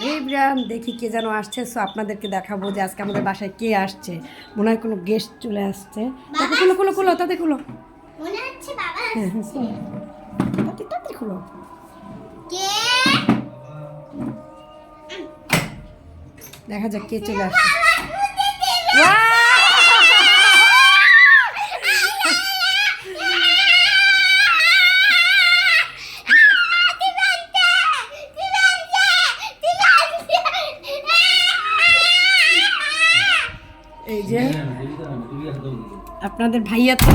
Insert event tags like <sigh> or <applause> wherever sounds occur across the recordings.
রেবরান দেখি কে যেন আসছে। সো আপনাদেরকে দেখাবো যে আজকে আমাদের বাসায় কে আসছে। মনে হয় কোনো গেস্ট চলে আসছে। তাতে খুলো খুলো খুলো তাতে খুলো। হ্যাঁ হ্যাঁ তাতে তাতে খুলো। কে? দেখা যাক কে চলে আসছে। যে আপনাদের ভাইয়া তো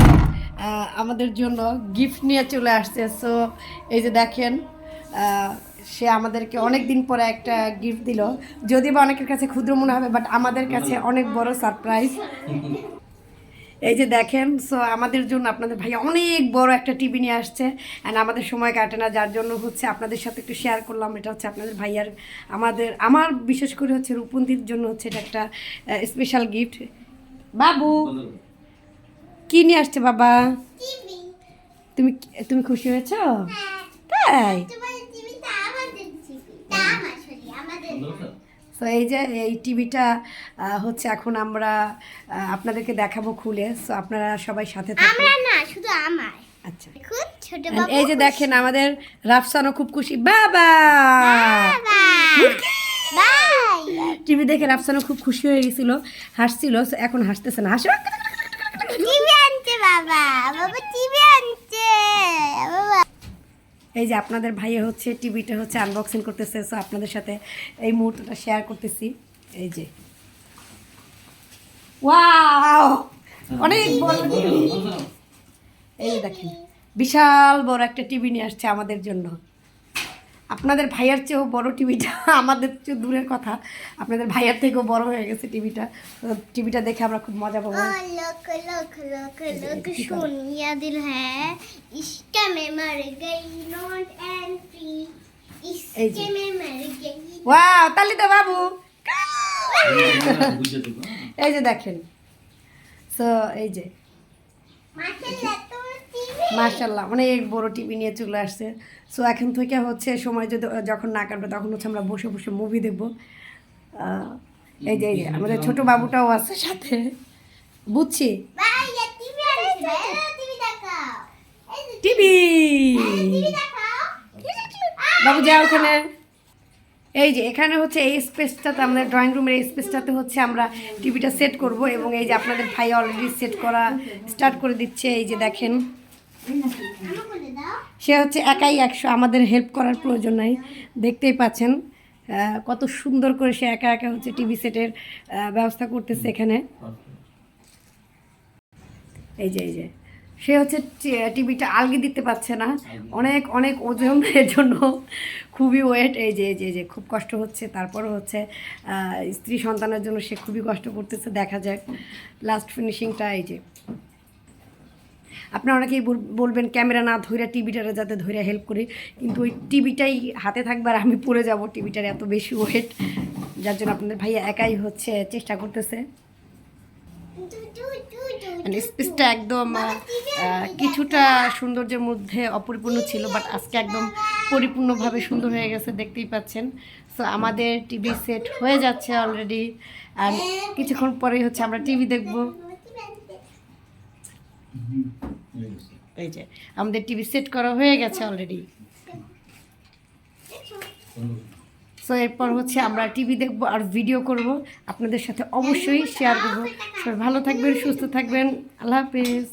আমাদের জন্য গিফট নিয়ে চলে আসছে। সো এই যে দেখেন সে আমাদেরকে অনেক দিন পরে একটা গিফট দিল। যদি বা অনেকের কাছে ক্ষুদ্র মনে হবে বাট আমাদের কাছে অনেক বড় সারপ্রাইজ এই যে দেখেন সো আমাদের জন্য আপনাদের ভাইয়া অনেক বড় একটা টিভি নিয়ে আসছে। অ্যান্ড আমাদের সময় কাটে না, যার জন্য হচ্ছে আপনাদের সাথে একটু শেয়ার করলাম। এটা হচ্ছে আপনাদের ভাইয়ার, আমাদের, আমার বিশেষ করে হচ্ছে রূপন্দির জন্য হচ্ছে এটা একটা স্পেশাল গিফট বাবু। কি নিয়ে আসছে বাবা? তুমি তুমি খুশি হয়েছ? তাই? তো এই যে এই টিভিটা হচ্ছে এখন আমরা আপনাদেরকে দেখাবো খুলে। সো আপনারা সবাই সাথে আমরা না শুধু আমার। আচ্ছা। বাবু এই যে দেখেন আমাদের রাফসানও খুব খুশি। বাবা! বাই টিভি দেখে রাফসানও খুব খুশি হয়ে গেছিল হাসছিল এখন হাসতেছে না। হাসে টিভি আনছে বাবা বাবা টিভি আনছে বাবা। এই যে আপনাদের ভাইয়া হচ্ছে টিভিটা হচ্ছে আনবক্সিং করতেছে সো আপনাদের সাথে এই মুহূর্তটা শেয়ার করতেছি। এই যে। ওয়াও অনেক বড় টিভি। এই যে দেখেন বিশাল বড় একটা টিভি নিয়ে আসছে আমাদের জন্য। আপনাদের ভাইয়ার চেয়েও বড় টিভিটা আমাদের চেয়ে দূরের কথা। আপনাদের ভাইয়ার থেকেও বড় হয়ে গেছে টিভিটা। টিভিটা দেখে আমরা খুব মজা পাবো। সোনিয়া দিল হ্যাঁ। তালি তো বাবু। <laughs> এই যে দেখেন। সো এই যে। মার্শাল্লাহ অনেক বড় টিভি নিয়ে চলে আসছে। সো এখন থেকে হচ্ছে সময় যদি যখন না কাটবে তখন হচ্ছে আমরা বসে বসে মুভি দেখব। এই যে আমাদের ছোট বাবুটাও আছে সাথে। বুঝছি? টিভি বাবু যা ওখানে। এই যে এখানে হচ্ছে এই স্পেসটাতে আমাদের ড্রয়িং রুমের এই স্পেসটাতে হচ্ছে আমরা টিভিটা সেট করব এবং এই যে আপনাদের ভাই অলরেডি সেট করা স্টার্ট করে দিচ্ছে। এই যে দেখেন। সে হচ্ছে একাই একশো, আমাদের হেল্প করার প্রয়োজন নাই। দেখতেই পাচ্ছেন কত সুন্দর করে সে একা একা হচ্ছে টিভি সেটের ব্যবস্থা করতেছে এখানে। এই যে এই যে। সে হচ্ছে টিভিটা আলগি দিতে পারছে না। অনেক অনেক ওজনের <laughs> জন্য খুবই ওয়েট এই যে এই যে যে, খুব কষ্ট হচ্ছে। তারপরও হচ্ছে স্ত্রী সন্তানের জন্য সে খুবই কষ্ট করতেছে, দেখা যাক। লাস্ট ফিনিশিংটা এই যে। আপনারা অনেকেই বল- বলবেন ক্যামেরা না ধরে টিভিটারে যাতে ধরে হেল্প করে, কিন্তু ওই টিভিটাই হাতে থাকবার আমি পড়ে যাব, টিভিটার এত বেশি ওয়েট যার জন্য আপনাদের ভাইয়া একাই হচ্ছে চেষ্টা করতেছে। মানে স্পেসটা একদম কিছুটা সৌন্দর্যের মধ্যে অপরিপূর্ণ ছিল বাট আজকে একদম পরিপূর্ণভাবে সুন্দর হয়ে গেছে, দেখতেই পাচ্ছেন। সো আমাদের টিভি সেট হয়ে যাচ্ছে অলরেডি আর কিছুক্ষণ পরেই হচ্ছে আমরা টিভি দেখব। এই যে, আমাদের টিভি সেট করা হয়ে গেছে অলরেডি সো এরপর হচ্ছে আমরা টিভি দেখব আর ভিডিও করব। আপনাদের সাথে অবশ্যই শেয়ার করব। সবাই ভালো থাকবেন, সুস্থ থাকবেন। আল্লাহ হাফেজ।